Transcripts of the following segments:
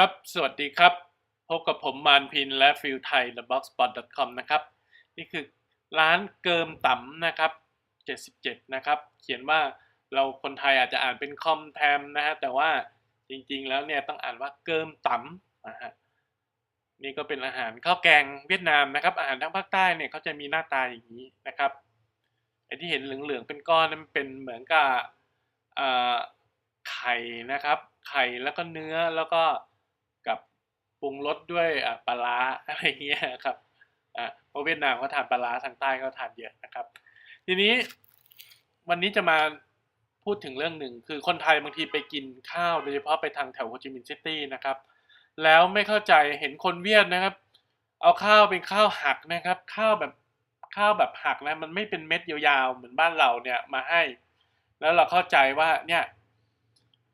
ครับ สวัสดีครับ พบกับผมมานพินและฟิลไทย t h e b o x s p o t c o m นะครับ นี่คือร้านเกิมต่ำนะครับ 77 นะครับ เขียนว่าเราคนไทยอาจจะอ่านเป็นคอมแทมนะฮะ แต่ว่าจริงๆแล้วเนี่ยต้องอ่านว่าเกิมต่ำนะฮะ นี่ก็เป็นอาหารข้าวแกงเวียดนามนะครับ อาหารทางภาคใต้เนี่ยเขาจะมีหน้าตาอย่างนี้นะครับ ไอ้ที่เห็นเหลืองๆเป็นก้อนนั้นเป็นเหมือนกับไข่นะครับ ไข่แล้วก็เนื้อแล้วก็ กับปรุงรสด้วยปลาร้าอะไรเงี้ยครับเพราะเวียดนามเขาทานปลาร้าทางใต้เขาทานเยอะนะครับ ทีนี้วันนี้จะมาพูดถึงเรื่องหนึ่งคือคนไทยบางทีไปกินข้าวโดยเฉพาะไปทางแถวโฮจิมินห์ซิตี้นะครับ แล้วไม่เข้าใจเห็นคนเวียดนะครับ เอาข้าวเป็นข้าวหักนะครับ ข้าวแบบข้าวแบบหักนะมันไม่เป็นเม็ดยาวๆเหมือนบ้านเราเนี่ยมาให้ แล้วเราเข้าใจว่าเนี่ย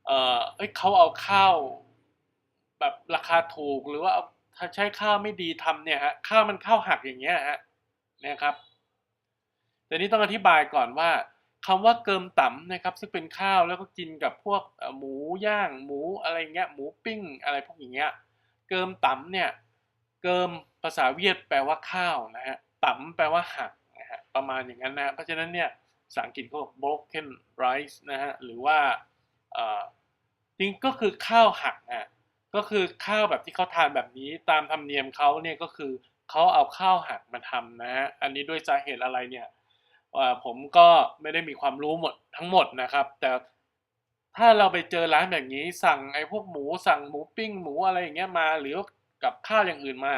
เออเอ้ยเขาเอาข้าว แบบราคาถูกหรือว่าถ้าใช้ข้าวไม่ดีทำเนี่ยฮะข้าวมันข้าวหักอย่างเงี้ยฮะนะครับแต่นี้ต้องอธิบายก่อนว่าคำว่าเกิมต่ำนะครับ ซึ่งเป็นข้าวแล้วก็กินกับพวกหมูย่าง หมูอะไรเงี้ยหมูปิ้ง อะไรพวกอย่างเงี้ยเกิมต่ำเนี่ยเกิมภาษาเวียดแปลว่าข้าวนะฮะต่ำแปลว่าหักนะฮะประมาณอย่างนั้นนะเพราะฉะนั้นเนี่ยภาษาอังกฤษเขาบอก broken rice นะฮะหรือว่าจริงก็คือข้าวหักอะ ก็คือข้าวแบบที่เขาทานแบบนี้ตามธรรมเนียมเขาเนี่ยก็คือเขาเอาข้าวหักมาทำนะฮะอันนี้ด้วยสาเหตุอะไรเนี่ยผมก็ไม่ได้มีความรู้หมดทั้งหมดนะครับ แต่ถ้าเราไปเจอร้านแบบนี้สั่งไอ้พวกหมูสั่งหมูปิ้งหมูอะไรอย่างเงี้ยมา หรือกับข้าวอย่างอื่นมา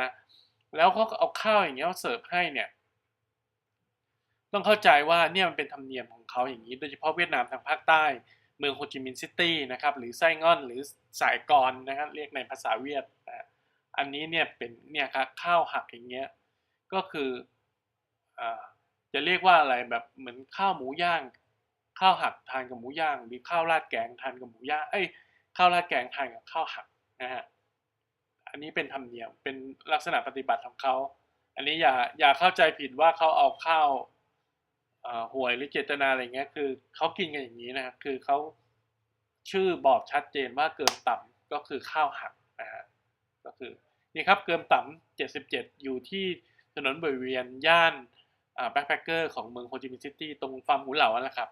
แล้วเขาเอาข้าวอย่างเงี้ยมาเสิร์ฟให้เนี่ย ต้องเข้าใจว่าเนี่ยมันเป็นธรรมเนียมของเขาอย่างนี้ โดยเฉพาะเวียดนามทางภาคใต้ เมืองโฮจิมินห์ซิตี้นะครับหรือไส้ง่อนหรือสายกรนะครับเรียกในภาษาเวียดนะอันนี้เนี่ยเป็นเนี่ยครับข้าวหักอย่างเงี้ยก็คืออ่าจะเรียกว่าอะไรแบบเหมือนข้าวหมูย่าง ข้าวหักทานกับหมูย่าง หรือข้าวราดแกงทานกับหมูย่างเอ้ยข้าวราดแกงทานกับข้าวหักนะฮะอันนี้เป็นธรรมเนียมเป็นลักษณะปฏิบัติของเขาอันนี้อย่าอย่าเข้าใจผิดว่าเขาเอาข้าว หวยหรือเจตนาอะไรเงี้ยคือเขากินกันอย่างนี้นะครับคือเขาชื่อบอกชัดเจนว่าเกินต่ำก็คือข้าวหักนะฮะก็คือนี่ครับเกินต่ำ77 อยู่ที่ถนนบริเวณย่านแบ็คแพคเกอร์ของเมืองโฮจิมินห์ซิตี้ตรงฟาร์มหมูเหลานั่นแหละครับ